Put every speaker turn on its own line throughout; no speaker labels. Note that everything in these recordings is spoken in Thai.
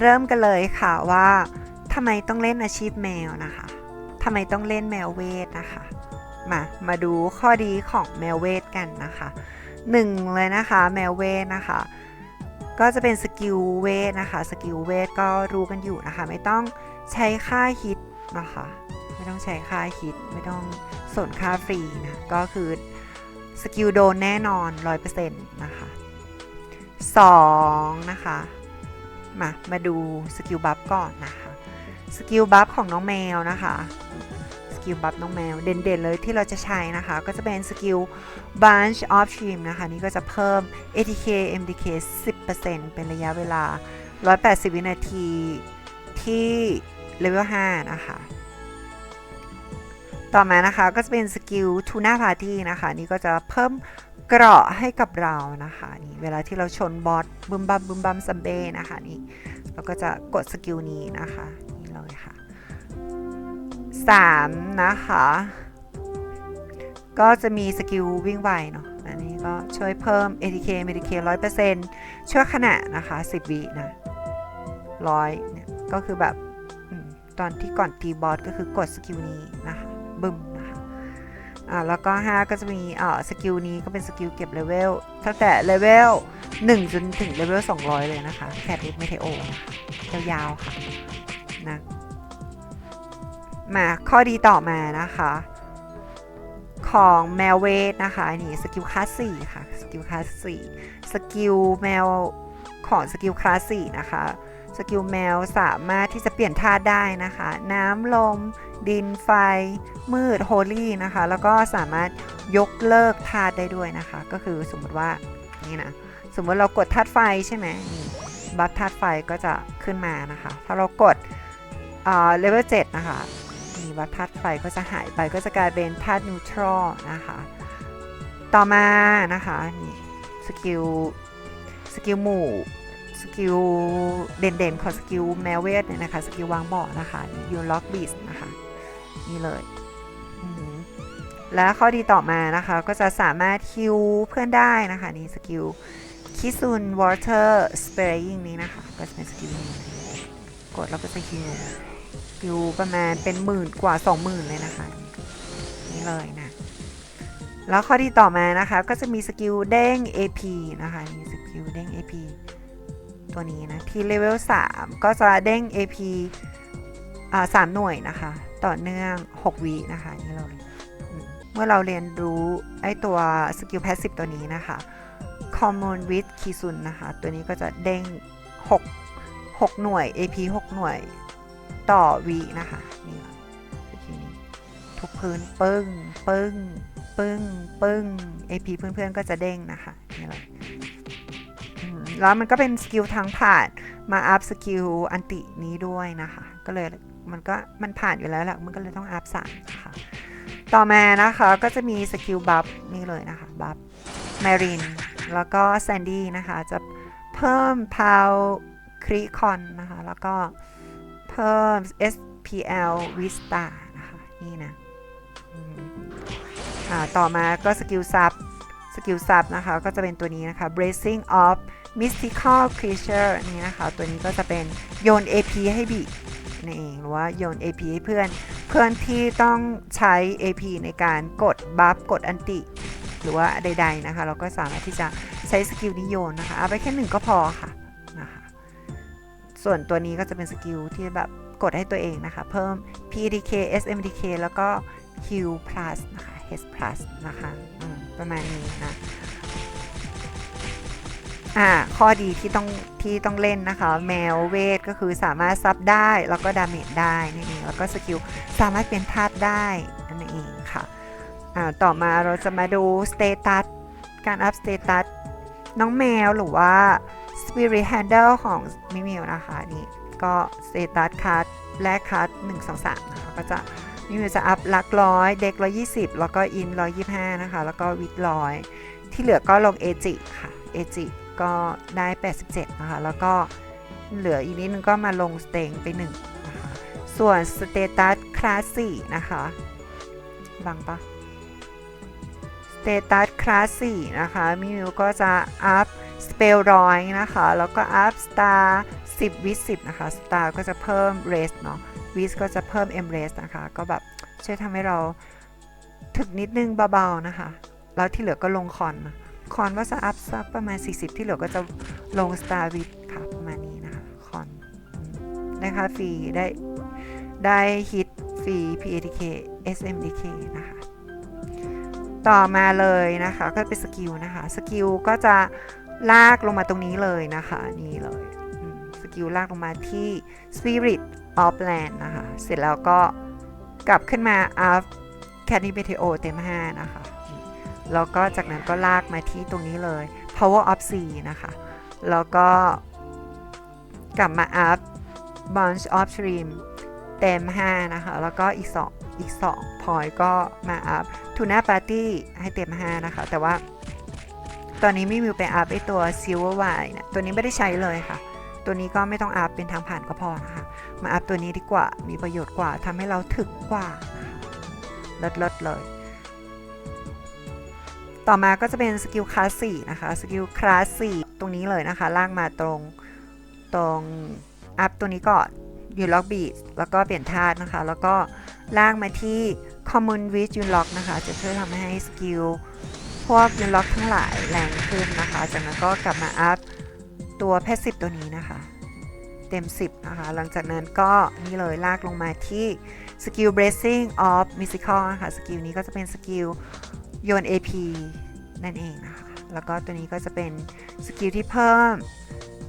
เริ่มกันเลยค่ะว่าทำไมต้องเล่นอาชีพแมวนะคะทำไมต้องเล่นแมวเวทนะคะ มา มาดูข้อดีของแมวเวทกันนะคะหนึ่งเลยนะคะแมวเวทนะคะ ก็จะเป็นสกิลเวทนะคะสกิลเวทก็รู้กันอยู่นะคะ ไม่ต้องใช้ค่าฮิตนะคะ ไม่ต้องใช้ค่าฮิตไม่ต้องส่วนค่าฟรีนะ ก็คือสกิลโดนแน่นอน 100%นะคะ 2 นะคะ มา มาดูสกิลบัฟก่อนนะคะสกิลบัฟของน้องแมวนะคะสกิลบัฟน้องแมวเด่นๆเลยที่เราจะใช้นะคะ ก็จะเป็นสกิล bunch of trim นะคะ นี่ก็จะเพิ่ม ATK MDK 10%เป็นระยะเวลา 180 วินาทีที่เลเวล5นะคะ ต่อมานะคะก็จะเป็นสกิล Tuna Party นะคะ นี่ก็จะเพิ่ม เกราะให้กับเรานะคะนี่เวลาที่เราชนบอสบึมบัมบึมบัมซัมเบ้นะคะนี่เราก็จะกดสกิลนี้นะคะนี่เลยค่ะ3นะคะก็จะมีสกิลวิ่งไวเนาะอันนี้ก็ช่วยเพิ่ม ATK MDK 100%ช่วยขณะนะคะ 10 วินะร้อยเนี่ยก็คือแบบตอนที่ก่อนตีบอสก็คือกดสกิลนี้นะคะบึมน อ่าแล้วก็ 5 ก็จะมีอ่าสกิลนี้ก็เป็นสกิลเก็บเลเวลตั้งแต่เลเวล1จนถึงเลเวล200 เลยนะคะแคทริปเมเทโอะยาวๆค่ะนะมาข้อดีต่อมานะคะ ของแมวเวทนะคะนี่สกิลคลาสสี่ค่ะสกิลคลาสสี่สกิลแมวของสกิลคลาสสี่นะคะสกิลแมวสามารถที่จะเปลี่ยนธาได้นะคะ น้ำลม ดินไฟ มืดโฮลี่นะคะ แล้วก็สามารถยกเลิกธาตุได้ด้วยนะคะ ก็คือสมมติว่านี่นะสมมติเรากดธาตุไฟใช่ไหมนี่บัฟธาตุไฟก็จะขึ้นมานะคะ ถ้าเรากดเลเวล7นะคะมีวัดธาตุไฟก็จะหายไปก็จะกลายเป็นธาตุนิวทรัลนะคะ ต่อมานะคะนี่สกิลสกิลหมู่สกิลเด่นๆของสกิลแมวเวทเนี่ยนะคะ สกิลวางบ่อนะคะยูล็อกบีสนะคะ นี่เลยอือหือและข้อดีต่อมานะคะ ก็จะสามารถฮิวเพื่อนได้นะคะ นี่สกิลคิซุนวอเตอร์สเปรย์ยิงนี้นะคะ ก็จะเป็นสกิลนี้กดแล้วก็จะฮิวอยู่ประมาณเป็นหมื่นกว่า 20,000 เลยนะคะ นี่เลยนะแล้วข้อที่ต่อมานะคะ ก็จะมีสกิลเด้ง AP นะคะนี่สกิลเด้ง AP ตัวนี้นะที่เลเวล3ก็จะเด้ง AP อ่าสามหน่วยนะคะ ต่อเนื่อง 6วินะคะนี่เลยเมื่อเราเรียนรู้ไอตัวสกิล passive ตัวนี้นะคะ common with kisun นะคะ ตัวนี้ก็จะเด้ง 6 6 หน่วย AP 6 หน่วยต่อวีนะคะนี่สกิลนี้ทุกพื้นปึ้งปึ้งปึ้งปึ้ง AP เพื่อนๆก็จะเด้งนะคะนี่เลยแล้วมันก็เป็นสกิลทางผ่านมาอัพสกิลอันตินี้ด้วยนะคะ ก็เลย มันก็มันผ่านอยู่แล้วแหละมันก็เลยต้องอัพสามนะคะต่อมานะคะก็จะมีสกิลบัฟนี่เลยนะคะบัฟแมรินแล้วก็แซนดี้นะคะจะเพิ่มพาวคริคอนนะคะแล้วก็เพิ่ม SPL Vista นะคะนี่นะอ่าต่อมาก็สกิลซับสกิลซับนะคะก็จะเป็นตัวนี้นะคะ Bracing of Mystical Creature นี่นะคะ ตัวนี้ก็จะเป็นโยน AP ให้บี นั่นเองหรือว่าโยน AP ให้เพื่อน เพื่อนที่ต้องใช้ AP ในการกดบัฟกดอันติ หรือว่าใดๆนะคะ เราก็สามารถที่จะใช้สกิลนี้โยนนะคะ เอาไปแค่หนึ่งก็พอค่ะนะคะ ส่วนตัวนี้ก็จะเป็นสกิลที่แบบกดให้ตัวเองนะคะ เพิ่ม PDK SMDK แล้วก็ Q plus นะคะ H plus นะคะประมาณนี้นะ อ่าข้อดีที่ต้องที่ต้องเล่นนะคะ แมวเวทก็คือสามารถซับได้แล้วก็ดาเมจได้นั่เองแล้วก็สกิลสามารถเป็นธาตุได้นั่นเองค่ะอ่าต่อมาเราจะมาดูสเตตัสการอัพสเตตัสน้องแมวหรือว่า Spirit Handle ของมิมิวนะคะนี่ก็สเตตัสคั d แลกคั d 1 2 3นะคะก็จะมิมิวจะอัพลักร้อยเด็กร้อยยี่สิบแล้วก็อินร้อยยี่ห้านะคะ แล้วก็วิดร้อยที่เหลือก็ลงเอจิค่ะเอจิ ก็ได้ 87 นะคะ แล้วก็เหลืออีกนิดนึงก็มาลงสเต็งไป1นะคะส่วนสเตตัสคลาสสี่นะคะบังปะสเตตัสคลาสสี่นะคะมิวก็จะอัพสเปลร้อยนะคะ แล้วก็อัพสตาร์ส10วิส10นะคะสตาร์ก็จะเพิ่มเรสเนาะวิสก็จะเพิ่มเอ็มเรสนะคะ ก็แบบช่วยทำให้เราถึกนิดนึงเบาๆนะคะ แล้วที่เหลือก็ลงคอนนะ คอนว่าจะอัพสักประมาณ 40 ที่เหลือก็จะลงสตาร์วิทค่ะ ประมาณนี้นะคะ คอนนะคะฟรีได้ได้ฮิตฟรี PATK SMDK นะคะ ต่อมาเลยนะคะ ก็เป็นสกิลนะคะ สกิลก็จะลากลงมาตรงนี้เลยนะคะ นี่เลยสกิลลากลงมาที่ Spirit of Land นะคะ เสร็จแล้วก็กลับขึ้นมา up c a n d y Meteo เต็ม 5 นะคะ แล้วก็จากนั้นก็ลากมาที่ตรงนี้เลย Power of Sea นะคะ แล้วก็กลับมา up Bunch of Shrimp เต็ม 5 นะคะ แล้วก็อีก 2 อีก2พอยก็มา up ทูน่าปาร์ตี้ให้เต็ม 5 นะคะ แต่ว่า ตอนนี้ไม่มีไปอัพไอตัว Silver Wine เนี่ยตัวนี้ไม่ได้ใช้เลยค่ะ ตัวนี้ก็ไม่ต้องอัพเป็นทางผ่านก็พอนะคะ มาอัพตัวนี้ดีกว่ามีประโยชน์กว่าทำให้เราถึกกว่านะคะลิศเลิศเลย ต่อมาก็จะเป็นสกิลคลาสสี่นะคะสกิลคลาสสี่ตรงนี้เลยนะคะลากมาตรงตรงอัพตัวนี้ก่อนยูล็อกบีดแล้วก็เปลี่ยนธาตุนะคะ แล้วก็ลากมาที่ Common with u n lock นะคะ จะช่วยทำให้สกิลพวกยูล็อกทั้งหลายแรงขึ้นนะคะ จากนั้นก็กลับมาอัพตัวแพสซีฟตัวนี้นะคะ เต็ม 10 นะคะ หลังจากนั้นก็นี่เลยลากลงมาที่สกิล bracing of musical นะคะสกิลนี้ก็จะเป็นสกิล โยน AP นั่นเองนะคะ แล้วก็ตัวนี้ก็จะเป็นสกิลที่เพิ่ม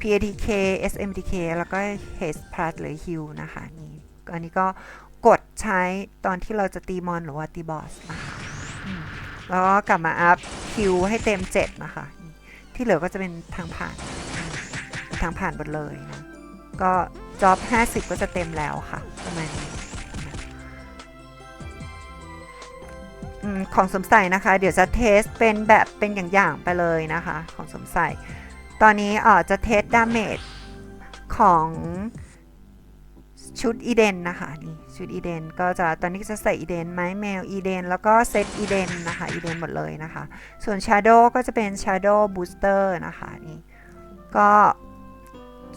PATK SMTK แล้วก็ Haste Plus หรือ Heal นะคะนี่อันนี้ก็กดใช้ตอนที่เราจะตีมอนหรือว่าตีบอสนะคะแล้วก็กลับมาอัพคิวให้เต็ม 7 นะคะ ที่เหลือก็จะเป็นทางผ่าน ทางผ่านหมดเลยนะ ก็จ็อบ 50 ก็จะเต็มแล้วค่ะ ประมาณนี้ ของสมใส่นะคะ เดี๋ยวจะเทสเป็นแบบเป็นอย่างๆไปเลยนะคะ ของสมใส่ ตอนนี้อ่อจะเทสดาเมจของชุดอีเดนนะคะนี่ชุดอีเดนก็จะตอนนี้จะใส่อีเดนไม้แมวอีเดนแล้วก็เซตอีเดนนะคะอีเดนหมดเลยนะคะ ส่วน Shadow ก็จะเป็น Shadow Booster นะคะนี่ก็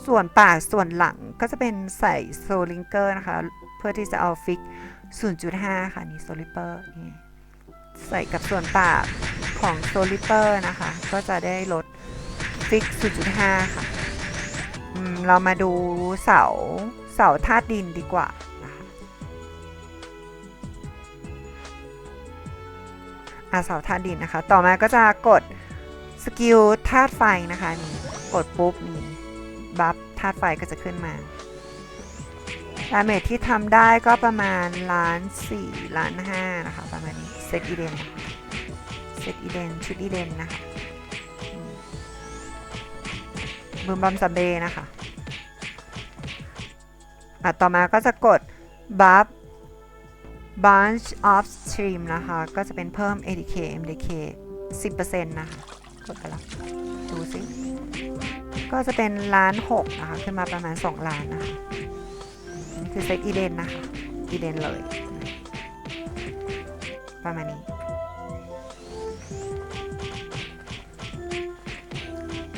ส่วนปากส่วนหลังก็จะเป็นใส่โซลิงเกอร์นะคะ เพื่อที่จะเอาฟิก 0.5 ค่ะ นี่โซลิเปอร์นี่ ใส่กับส่วนปากของโซลิเปอร์นะคะ ก็จะได้ลดฟิก 0.5 ค่ะเรามาดูเสาเสาธาตุดินดีกว่านะคะอาเสาธาตุดินนะคะ ต่อมาก็จะกดสกิลธาตุไฟนะคะนี่กดปุ๊บนี่บัฟธาตุไฟก็จะขึ้นมาดาเมจที่ทำได้ก็ประมาณล้านสี่ล้านห้านะคะประมาณ ซตอีเดนเซตอีเดนชุดอีเดนนะคะอืมบึมบัมซัมเบนะคะอะต่อมาก็จะกด buff bunch of stream นะคะ ก็จะเป็นเพิ่ม ADK MDK 10%นะคะกดไปแล้วดูสิ ก็จะเป็นล้านหกนะคะ ขึ้นมาประมาณ 2 ล้านนะคะนี่คือเซตอีเดนนะคะ อีเดนเลย ประมาณนี้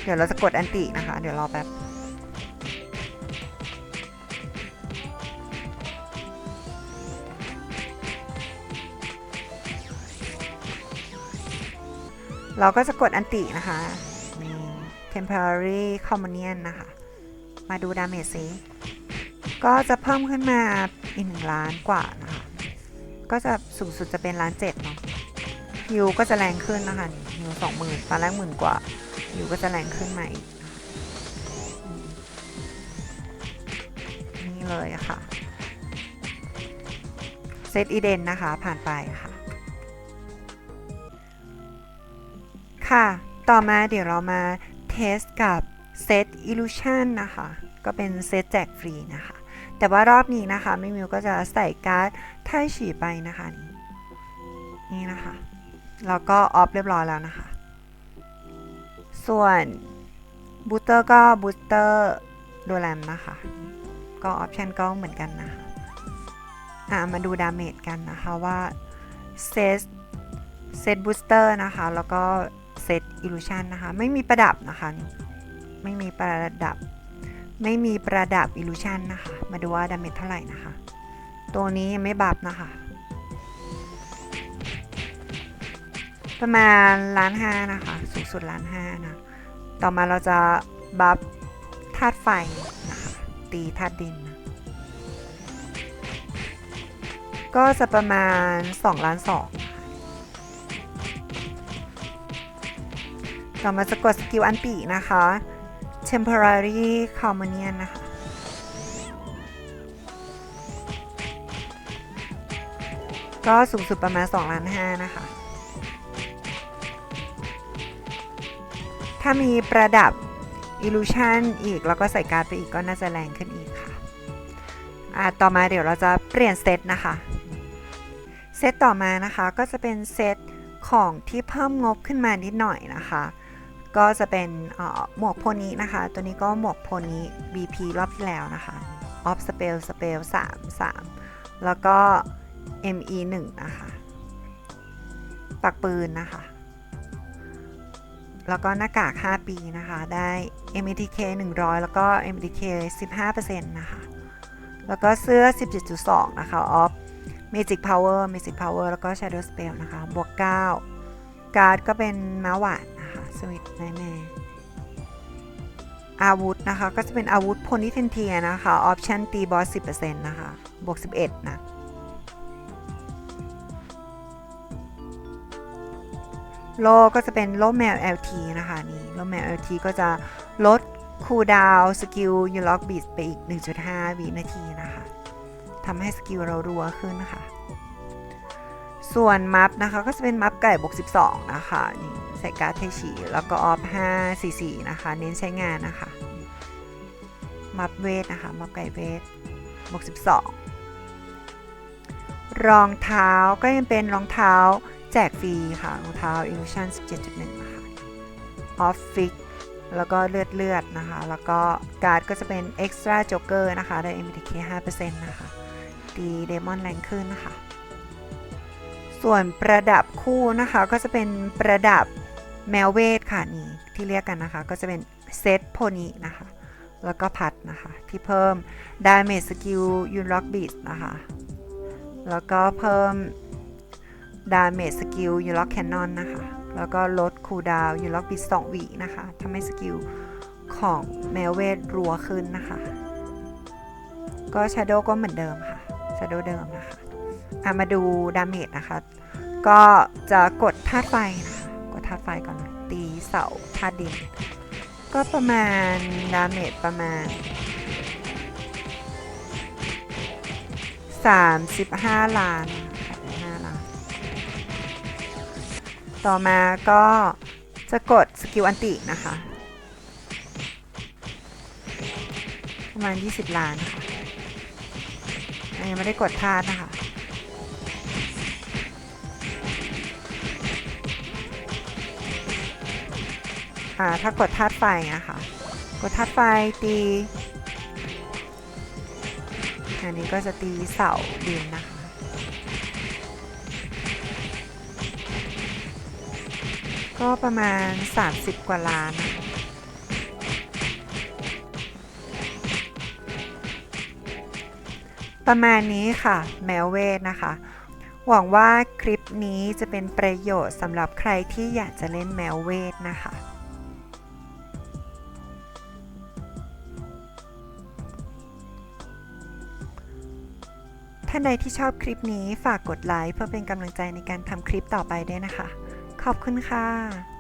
เดี๋ยวเราจะกดอันตินะคะ เดี๋ยวรอแป๊บเราก็จะกดอันตินะคะนี่ temporary commonian นะคะ มาดูดาเมจซิก็จะเพิ่มขึ้นมาอีกหนึ่งล้านกว่า ก็จะสูงสุดจะเป็นล้านเจ็ดเนาะฮิวก็จะแรงขึ้นนะคะฮิวสองหมื่นตอนแรกหมื่นกว่าฮิวก็จะแรงขึ้นมาอีกนะคะอืมนี่เลยค่ะเซตอีเดนนะคะผ่านไปค่ะ ค่ะ ต่อมาเดี๋ยวเรามาเทสกับเซต Illusion นะคะ ก็เป็นเซตแจกฟรีนะคะ แต่ว่ารอบนี้นะคะมิมิวก็จะใส่การ์ดไทฉีไปนะคะนี่นี่นะคะแล้วก็ออฟเรียบร้อยแล้วนะคะ ส่วนบูสเตอร์ก็บูสเตอร์โดแรมนะคะ ก็ออปชันก็เหมือนกันนะคะอะมาดูดาเมจกันนะคะว่าเซตเซตบูสเตอร์นะคะ แล้วก็เซตอิลูชันนะคะ ไม่มีประดับนะคะ ไม่มีประดับ ไม่มีประดับ illusion นะคะ มาดูว่าดาเมจเท่าไหร่นะคะ ตัวนี้ยังไม่บัฟนะคะ ประมาณล้านห้านะคะ สูงสุดล้านห้านะ ต่อมาเราจะบัฟธาตุไฟนะคะ ตีธาตุดินนะก็จะประมาณ2ล้าน2ต่อมาจะกดสกิลอันตินะคะ temporary c o m m u n i o n นะคะ ก็สูงสุดประมาณ2ล้าน5นะคะ ถ้ามีประดับ illusion อีก แล้วก็ใส่การ์ดไปอีกก็น่าจะแรงขึ้นอีกค่ะ อ่า ต่อมาเดี๋ยวเราจะเปลี่ยนเซตนะคะ เซตต่อมานะคะก็จะเป็นเซตของที่เพิ่มงบขึ้นมานิดหน่อยนะคะ ก็จะเป็นหมวกโพนี้นะคะ ตัวนี้ก็หมวกโพนี้ BP รอบที่แล้วนะคะ Off Spell Spell 3 3 แล้วก็ ME 1นะคะ ปักปืนนะคะ แล้วก็หน้ากาก 5 ปีนะคะ ได้ MTK 100 แล้วก็ MTK 15%นะคะ แล้วก็เสื้อ 17.2 นะคะ Off Magic Power Magic Power แล้วก็ Shadow Spell นะคะ บวก 9 การ์ดก็เป็นม้าหวาน สวิตไนแม่อาวุธนะคะ ก็จะเป็นอาวุธพลนิเทนเทียนะคะ ออปชั่นตีบอส 10%นะคะ บวก 11 นะโลก็จะเป็นโลแมว LT นะคะนี่โลแมว LT ก็จะลดคูลดาวสกิลยูล็อกบีดไปอีก 1.5 วินาทีนะคะทำให้สกิลเรารัวขึ้นนะคะ ส่วนมัฟนะคะก็จะเป็นมัฟไก่บวก12 นะคะนี่ ส่การ์ดเทชีแล้วก็ออฟ5 4 4 นะคะ เน้นใช้งานนะคะ มัฟเวทนะคะ มัฟไก่เวทบวก12 รองเท้าก็ยังเป็นรองเท้าแจกฟรีค่ะ รองเท้า Illusion 17.1 นะคะ ออฟฟิกแล้วก็เลือดเลือดนะคะ แล้วก็การ์ดก็จะเป็น Extra Joker นะคะ ได้ MTK 5%นะคะ ตีเดมอนแรงขึ้นนะคะ ส่วนประดับคู่นะคะก็จะเป็นประดับ แมวเวทค่ะนี่ที่เรียกกันนะคะ ก็จะเป็นเซตโพนีนะคะ แล้วก็พัดนะคะ ที่เพิ่มดาเมจสกิลยูนล็อกบีดนะคะ แล้วก็เพิ่มดาเมจสกิลยูล็อกแคนนอนนะคะ แล้วก็ลดคูลดาวยูล็อกบีด2วินะคะทำให้สกิลของแมวเวทรัวขึ้นนะคะ ก็ชาโดก็เหมือนเดิมค่ะชาโดเดิมนะคะอะมาดูดาเมจนะคะ ก็จะกดธาตุไฟนะคะ ธาตุไฟก่อน ตีเสาธาตุดิน ก็ประมาณ ดาเมจประมาณ 35 ล้าน35ล้าน ต่อมาก็จะกดสกิลอันตินะคะ ประมาณ 20 ล้านนะคะอันยังไม่ได้กดธาตุนะคะ อ่าถ้ากดธาตุไฟนะคะ กดธาตุไฟตีอันนี้ก็จะตีเสาดินนะคะ ก็ประมาณ 30 กว่าล้านนะคะประมาณนี้ค่ะ แมวเวทนะคะ หวังว่าคลิปนี้จะเป็นประโยชน์สำหรับใครที่อยากจะเล่นแมวเวทนะคะ ท่านใดที่ชอบคลิปนี้ฝากกดไลค์เพื่อเป็นกำลังใจในการทำคลิปต่อไปด้วยนะคะ ขอบคุณค่ะ